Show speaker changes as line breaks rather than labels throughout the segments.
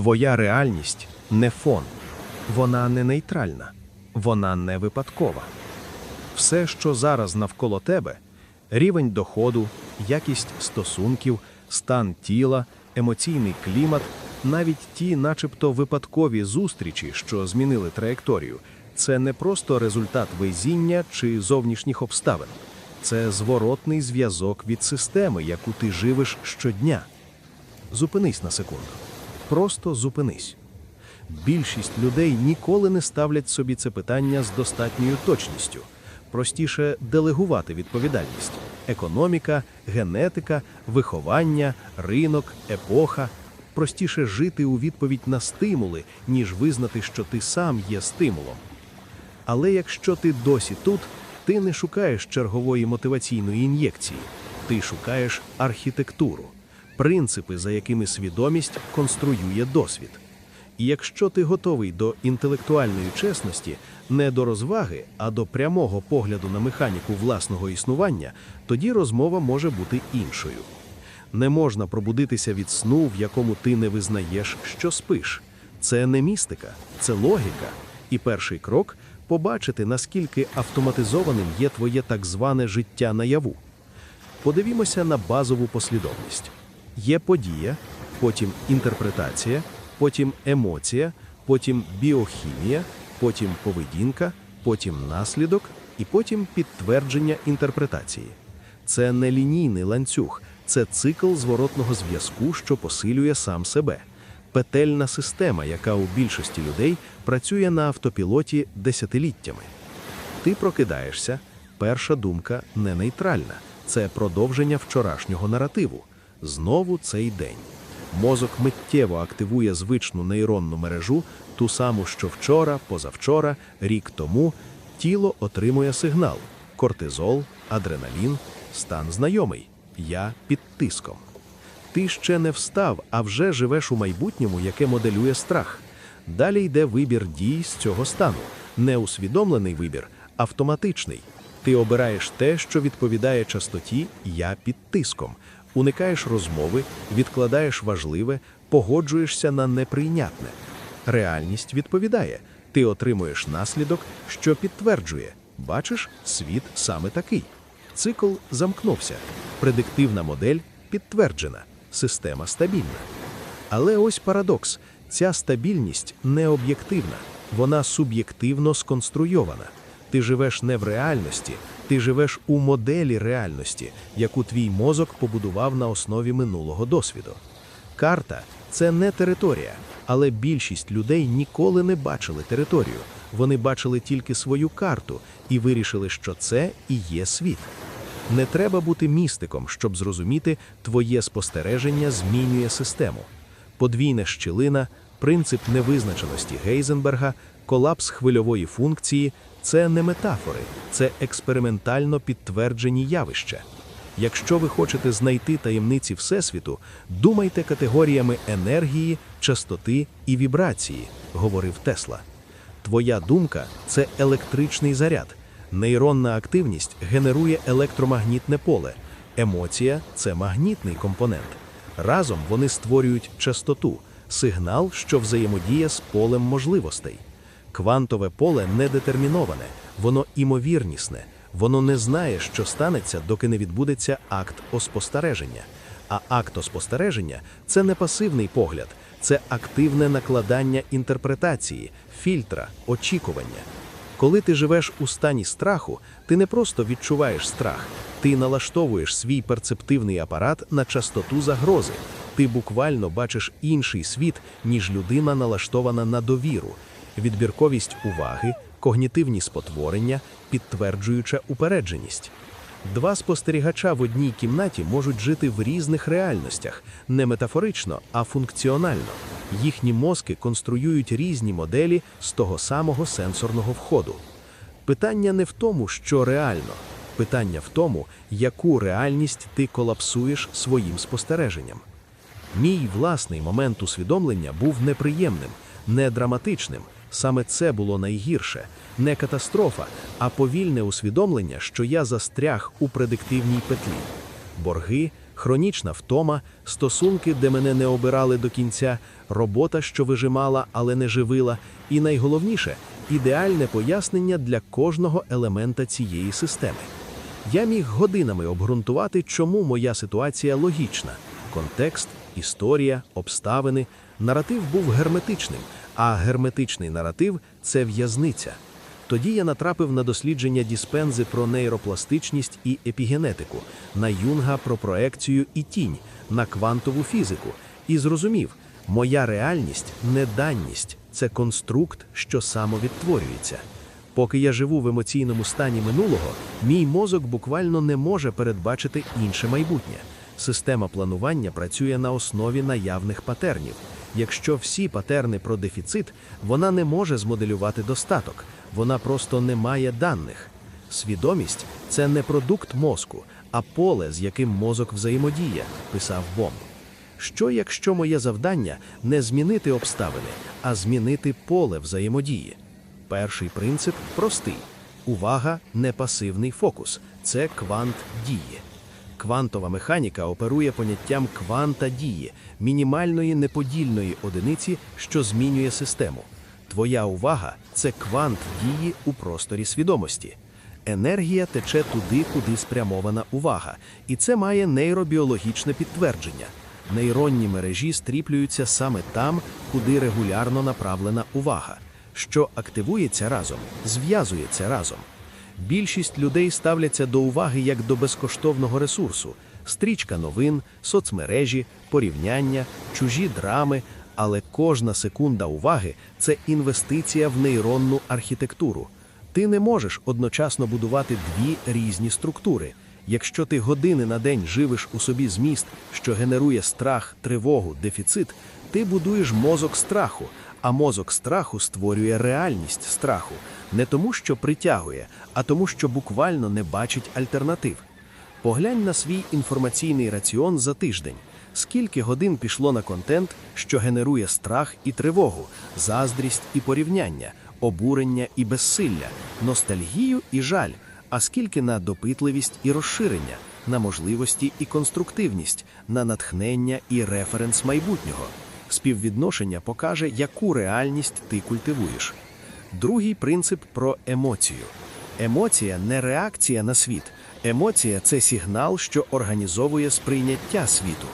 Твоя реальність не фон, вона не нейтральна, вона не випадкова. Все, що зараз навколо тебе рівень доходу, якість стосунків, стан тіла, емоційний клімат, навіть ті, начебто, випадкові зустрічі, що змінили траєкторію, це не просто результат везіння чи зовнішніх обставин, це зворотний зв'язок від системи, яку ти живеш щодня. Зупинись на секунду. Просто зупинись. Більшість людей ніколи не ставлять собі це питання з достатньою точністю. Простіше делегувати відповідальність: економіка, генетика, виховання, ринок, епоха. Простіше жити у відповідь на стимули, ніж визнати, що ти сам є стимулом. Але якщо ти досі тут, ти не шукаєш чергової мотиваційної ін'єкції, ти шукаєш архітектуру, принципи, за якими свідомість конструює досвід. І якщо ти готовий до інтелектуальної чесності, не до розваги, а до прямого погляду на механіку власного існування, тоді розмова може бути іншою. Не можна пробудитися від сну, в якому ти не визнаєш, що спиш. Це не містика, це логіка. І перший крок побачити, наскільки автоматизованим є твоє так зване життя наяву. Подивімося на базову послідовність: є подія, потім інтерпретація, потім емоція, потім біохімія, потім поведінка, потім наслідок і потім підтвердження інтерпретації. Це не лінійний ланцюг, це цикл зворотного зв'язку, що посилює сам себе. Петельна система, яка у більшості людей працює на автопілоті десятиліттями. Ти прокидаєшся, перша думка не нейтральна, це продовження вчорашнього наративу. Знову цей день. Мозок миттєво активує звичну нейронну мережу, ту саму, що вчора, позавчора, рік тому. Тіло отримує сигнал: кортизол, адреналін, стан знайомий. Я під тиском. Ти ще не встав, а вже живеш у майбутньому, яке моделює страх. Далі йде вибір дій з цього стану. Не усвідомлений вибір, автоматичний. Ти обираєш те, що відповідає частоті Я під тиском, уникаєш розмови, відкладаєш важливе, погоджуєшся на неприйнятне. Реальність відповідає. Ти отримуєш наслідок, що підтверджує, бачиш, світ саме такий. Цикл замкнувся. Предиктивна модель підтверджена, система стабільна. Але ось парадокс: ця стабільність не об'єктивна, вона суб'єктивно сконструйована. Ти живеш не в реальності, ти живеш у моделі реальності, яку твій мозок побудував на основі минулого досвіду. Карта це не територія, але більшість людей ніколи не бачили територію. Вони бачили тільки свою карту і вирішили, що це і є світ. Не треба бути містиком, щоб зрозуміти, твоє спостереження змінює систему. Подвійна щілина, принцип невизначеності Гейзенберга, колапс хвильової функції це не метафори, це експериментально підтверджені явища. Якщо ви хочете знайти таємниці Всесвіту, думайте категоріями енергії, частоти і вібрації, говорив Тесла. Твоя думка це електричний заряд. Нейронна активність генерує електромагнітне поле, емоція це магнітний компонент. Разом вони створюють частоту, сигнал, що взаємодіє з полем можливостей. Квантове поле недетерміноване, воно імовірнісне, воно не знає, що станеться, доки не відбудеться акт оспостереження. А акт оспостереження це не пасивний погляд, це активне накладання інтерпретації, фільтра, очікування. Коли ти живеш у стані страху, ти не просто відчуваєш страх, ти налаштовуєш свій перцептивний апарат на частоту загрози. Ти буквально бачиш інший світ, ніж людина налаштована на довіру, відбірковість уваги, когнітивні спотворення, підтверджуюча упередженість. Два спостерігача в одній кімнаті можуть жити в різних реальностях, не метафорично, а функціонально. Їхні мозки конструюють різні моделі з того самого сенсорного входу. Питання не в тому, що реально, питання в тому, яку реальність ти колапсуєш своїм спостереженням. Мій власний момент усвідомлення був неприємним, не драматичним. Саме це було найгірше, не катастрофа, а повільне усвідомлення, що я застряг у предиктивній петлі. Борги, хронічна втома, стосунки, де мене не обирали до кінця, робота, що вижимала, але не живила, і найголовніше ідеальне пояснення для кожного елемента цієї системи. Я міг годинами обґрунтувати, чому моя ситуація логічна: контекст, історія, обставини. Наратив був герметичним, а герметичний наратив це в'язниця. Тоді я натрапив на дослідження Діспензи про нейропластичність і епігенетику, на Юнга про проекцію і тінь, на квантову фізику, і зрозумів, моя реальність не даність, це конструкт, що самовідтворюється. Поки я живу в емоційному стані минулого, мій мозок буквально не може передбачити інше майбутнє. Система планування працює на основі наявних патернів. Якщо всі патерни про дефіцит, вона не може змоделювати достаток, вона просто не має даних. Свідомість це не продукт мозку, а поле, з яким мозок взаємодіє, писав Бом. Що якщо моє завдання не змінити обставини, а змінити поле взаємодії? Перший принцип простий: увага не пасивний фокус, це квант дії. Квантова механіка оперує поняттям кванта дії, мінімальної неподільної одиниці, що змінює систему. Твоя увага це квант дії у просторі свідомості. Енергія тече туди, куди спрямована увага, і це має нейробіологічне підтвердження. Нейронні мережі стріплюються саме там, куди регулярно направлена увага. Що активується разом, зв'язується разом. Більшість людей ставляться до уваги як до безкоштовного ресурсу: стрічка новин, соцмережі, порівняння, чужі драми. Але кожна секунда уваги це інвестиція в нейронну архітектуру. Ти не можеш одночасно будувати дві різні структури. Якщо ти години на день живеш у собі зміст, що генерує страх, тривогу, дефіцит, ти будуєш мозок страху, а мозок страху створює реальність страху не тому, що притягує, а тому, що буквально не бачить альтернатив. Поглянь на свій інформаційний раціон за тиждень. Скільки годин пішло на контент, що генерує страх і тривогу, заздрість і порівняння, обурення і безсилля, ностальгію і жаль, а скільки на допитливість і розширення, на можливості і конструктивність, на натхнення і референс майбутнього. Співвідношення покаже, яку реальність ти культивуєш. Другий принцип про емоцію. Емоція не реакція на світ. Емоція це сигнал, що організовує сприйняття світу.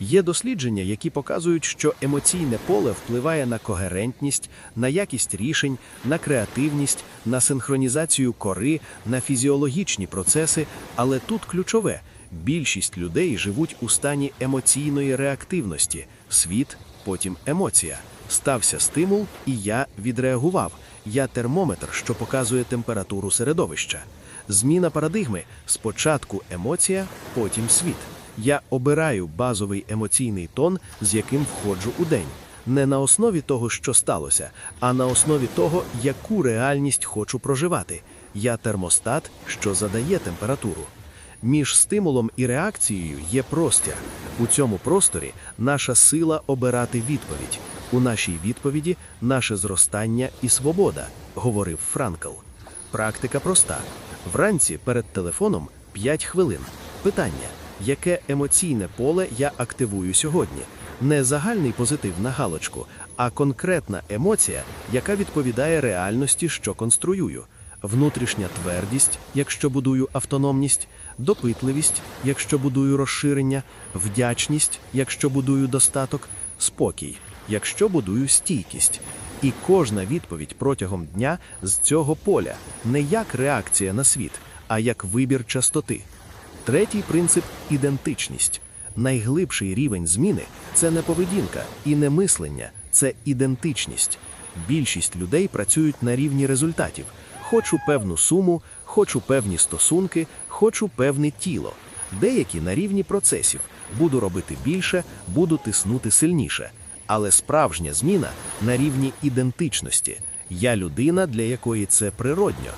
Є дослідження, які показують, що емоційне поле впливає на когерентність, на якість рішень, на креативність, на синхронізацію кори, на фізіологічні процеси. Але тут ключове: більшість людей живуть у стані емоційної реактивності, світ, потім емоція. Стався стимул, і я відреагував. Я термометр, що показує температуру середовища. Зміна парадигми спочатку емоція, потім світ. Я обираю базовий емоційний тон, з яким входжу у день, не на основі того, що сталося, а на основі того, яку реальність хочу проживати. Я термостат, що задає температуру. Між стимулом і реакцією є простір. У цьому просторі наша сила обирати відповідь. У нашій відповіді наше зростання і свобода, говорив Франкл. Практика проста. Вранці перед телефоном 5 хвилин. Питання яке емоційне поле я активую сьогодні. Не загальний позитив на галочку, а конкретна емоція, яка відповідає реальності, що конструюю. Внутрішня твердість, якщо будую автономність, допитливість, якщо будую розширення, вдячність, якщо будую достаток, спокій, якщо будую стійкість. І кожна відповідь протягом дня з цього поля не як реакція на світ, а як вибір частоти. Третій принцип ідентичність. Найглибший рівень зміни це не поведінка і не мислення, це ідентичність. Більшість людей працюють на рівні результатів. Хочу певну суму, хочу певні стосунки, хочу певне тіло. Деякі на рівні процесів. Буду робити більше, буду тиснути сильніше. Але справжня зміна на рівні ідентичності. Я людина, для якої це природньо.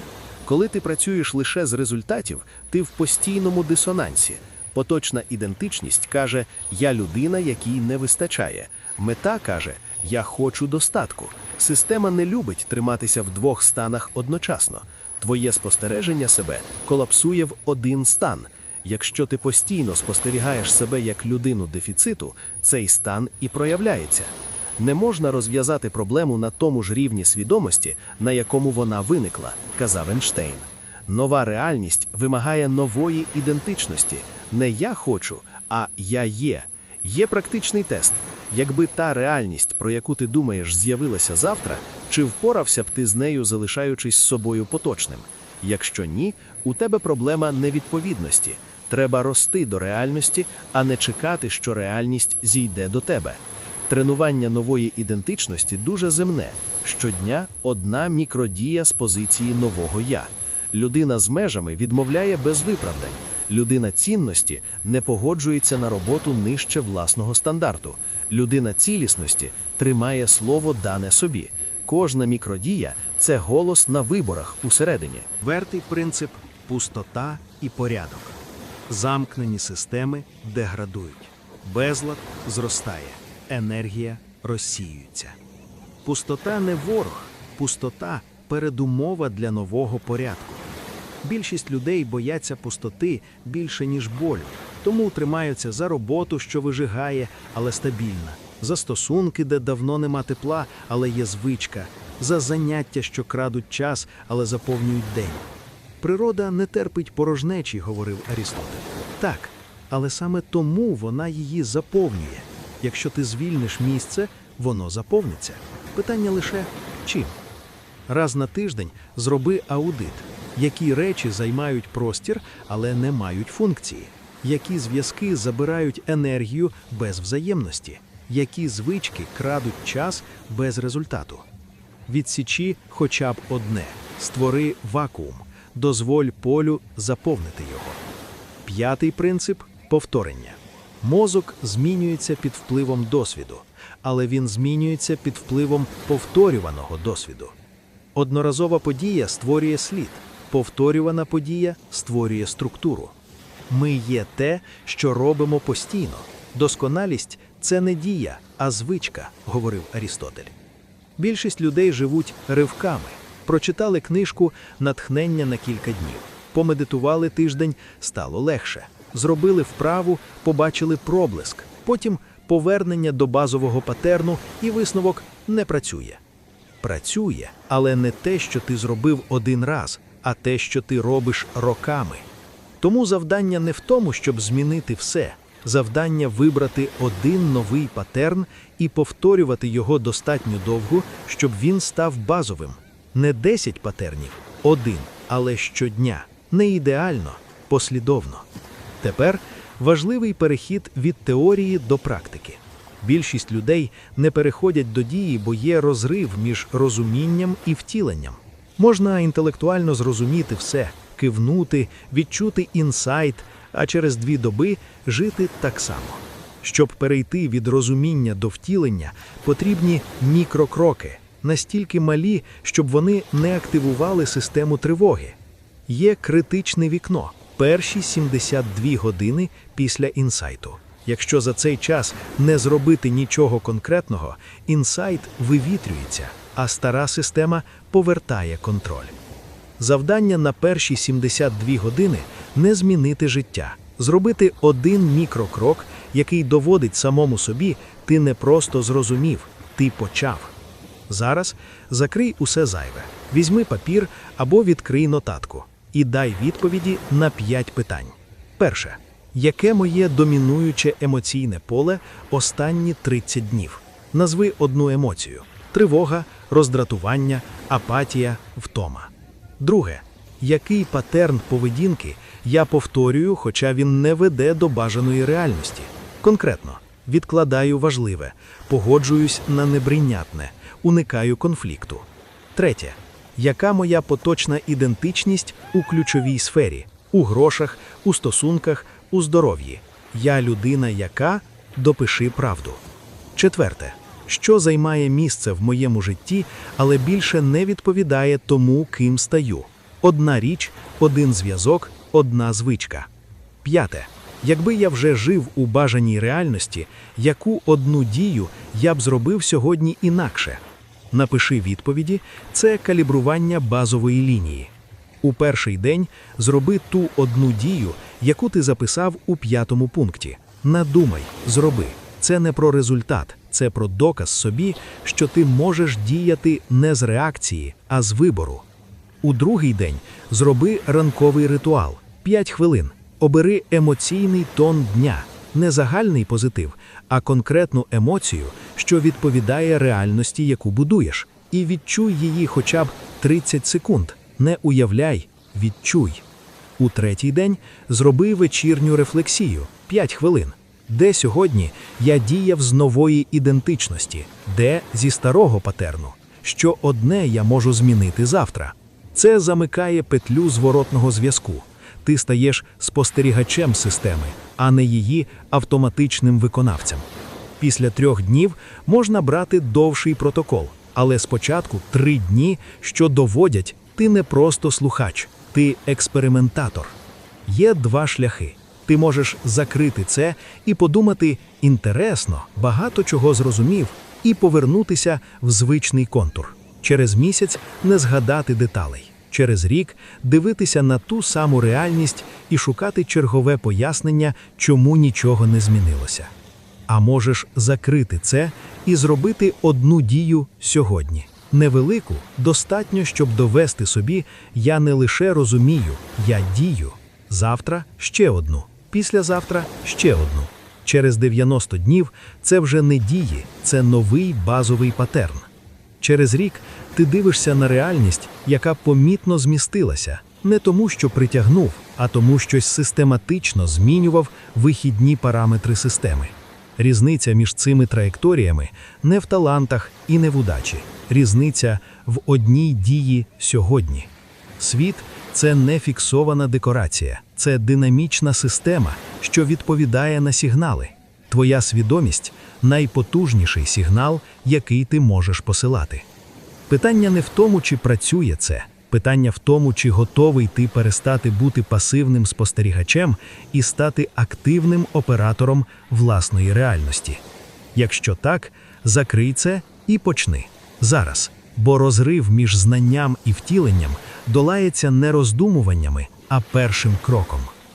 Коли ти працюєш лише з результатів, ти в постійному дисонансі. Поточна ідентичність каже, я людина, якій не вистачає. Мета каже, я хочу достатку. Система не любить триматися в двох станах одночасно. Твоє спостереження себе колапсує в один стан.
Якщо ти постійно спостерігаєш себе як людину дефіциту, цей стан і проявляється. Не можна розв'язати проблему на тому ж рівні свідомості, на якому вона виникла, казав Ейнштейн. Нова реальність вимагає нової ідентичності. Не я хочу, а я є. Є практичний тест. Якби та реальність, про яку ти думаєш, з'явилася завтра, чи впорався б ти з нею, залишаючись собою поточним? Якщо ні, у тебе проблема невідповідності. Треба рости до реальності, а не чекати, що реальність зійде до тебе. Тренування нової ідентичності дуже земне. Щодня одна мікродія з позиції нового я. Людина з межами відмовляє без виправдань. Людина цінності не погоджується на роботу нижче власного стандарту. Людина цілісності тримає слово дане собі. Кожна мікродія це голос на виборах усередині.
Вертий принцип пустота і порядок. Замкнені системи деградують. Безлад зростає, енергія розсіюється. Пустота не ворог, пустота передумова для нового порядку. Більшість людей бояться пустоти більше, ніж болю, тому тримаються за роботу, що вижигає, але стабільна, за стосунки, де давно нема тепла, але є звичка, за заняття, що крадуть час, але заповнюють день. Природа не терпить порожнечі, говорив Арістотель. Так, але саме тому вона її заповнює. Якщо ти звільниш місце, воно заповниться. Питання лише чим. Раз на тиждень зроби аудит, які речі займають простір, але не мають функції, які зв'язки забирають енергію без взаємності, які звички крадуть час без результату. Відсічі хоча б одне, створи вакуум, дозволь полю заповнити його. П'ятий принцип повторення. Мозок змінюється під впливом досвіду, але він змінюється під впливом повторюваного досвіду. Одноразова подія створює слід, повторювана подія створює структуру. Ми є те, що робимо постійно. Досконалість це не дія, а звичка, говорив Арістотель. Більшість людей живуть ривками. Прочитали книжку Натхнення на кілька днів. Помедитували тиждень, стало легше. Зробили вправу, побачили проблиск. Потім повернення до базового патерну і висновок не працює. Працює, але не те, що ти зробив один раз, а те, що ти робиш роками. Тому завдання не в тому, щоб змінити все. Завдання вибрати один новий патерн і повторювати його достатньо довго, щоб він став базовим. Не 10 патернів, один, але щодня. Не ідеально, послідовно. Тепер важливий перехід від теорії до практики. Більшість людей не переходять до дії, бо є розрив між розумінням і втіленням. Можна інтелектуально зрозуміти все, кивнути, відчути інсайт, а через дві доби жити так само. Щоб перейти від розуміння до втілення, потрібні мікрокроки, настільки малі, щоб вони не активували систему тривоги. Є критичне вікно перші 72 години після інсайту. Якщо за цей час не зробити нічого конкретного, інсайт вивітрюється, а стара система повертає контроль. Завдання на перші 72 години не змінити життя, зробити один мікрокрок, який доводить самому собі, ти не просто зрозумів, ти почав. Зараз закрий усе зайве, візьми папір або відкрий нотатку і дай відповіді на 5 питань. Перше. Яке моє домінуюче емоційне поле останні 30 днів? Назви одну емоцію: тривога, роздратування, апатія, втома. Друге, який патерн поведінки я повторюю, хоча він не веде до бажаної реальності? Конкретно, відкладаю важливе, погоджуюсь на неприйнятне, уникаю конфлікту. Третє, яка моя поточна ідентичність у ключовій сфері, у грошах, у стосунках, у здоров'ї? Я людина, яка допиши правду. Четверте, що займає місце в моєму житті, але більше не відповідає тому, ким стаю. Одна річ, один зв'язок, одна звичка. П'яте. Якби я вже жив у бажаній реальності, яку одну дію я б зробив сьогодні інакше? Напиши відповіді це калібрування базової лінії. У перший день зроби ту одну дію, яку ти записав у п'ятому пункті. Надумай, зроби. Це не про результат, це про доказ собі, що ти можеш діяти не з реакції, а з вибору. У другий день зроби ранковий ритуал 5 хвилин. Обери емоційний тон дня, не загальний позитив, а конкретну емоцію, що відповідає реальності, яку будуєш, і відчуй її хоча б 30 секунд. Не уявляй, відчуй. У третій день зроби вечірню рефлексію 5 хвилин. Де сьогодні я діяв з нової ідентичності, де зі старого патерну, що одне я можу змінити завтра. Це замикає петлю зворотного зв'язку. Ти стаєш спостерігачем системи, а не її автоматичним виконавцем. Після трьох днів можна брати довший протокол, але спочатку три дні, що доводять, ти не просто слухач, ти експериментатор. Є два шляхи. Ти можеш закрити це і подумати інтересно, багато чого зрозумів, і повернутися в звичний контур. Через місяць не згадати деталей, через рік дивитися на ту саму реальність і шукати чергове пояснення, чому нічого не змінилося. А можеш закрити це і зробити одну дію сьогодні. Невелику, достатньо, щоб довести собі, я не лише розумію, я дію. Завтра ще одну, післязавтра ще одну. Через 90 днів це вже не дії, це новий базовий патерн. Через рік ти дивишся на реальність, яка помітно змістилася, не тому, що притягнув, а тому, щось систематично змінював вихідні параметри системи. Різниця між цими траєкторіями не в талантах і не в удачі. Різниця в одній дії сьогодні. Світ це не фіксована декорація, це динамічна система, що відповідає на сигнали. Твоя свідомість найпотужніший сигнал, який ти можеш посилати. Питання не в тому, чи працює це. Питання в тому, чи готовий ти перестати бути пасивним спостерігачем і стати активним оператором власної реальності. Якщо так, закрий це і почни зараз, бо розрив між знанням і втіленням долається не роздумуваннями, а першим кроком.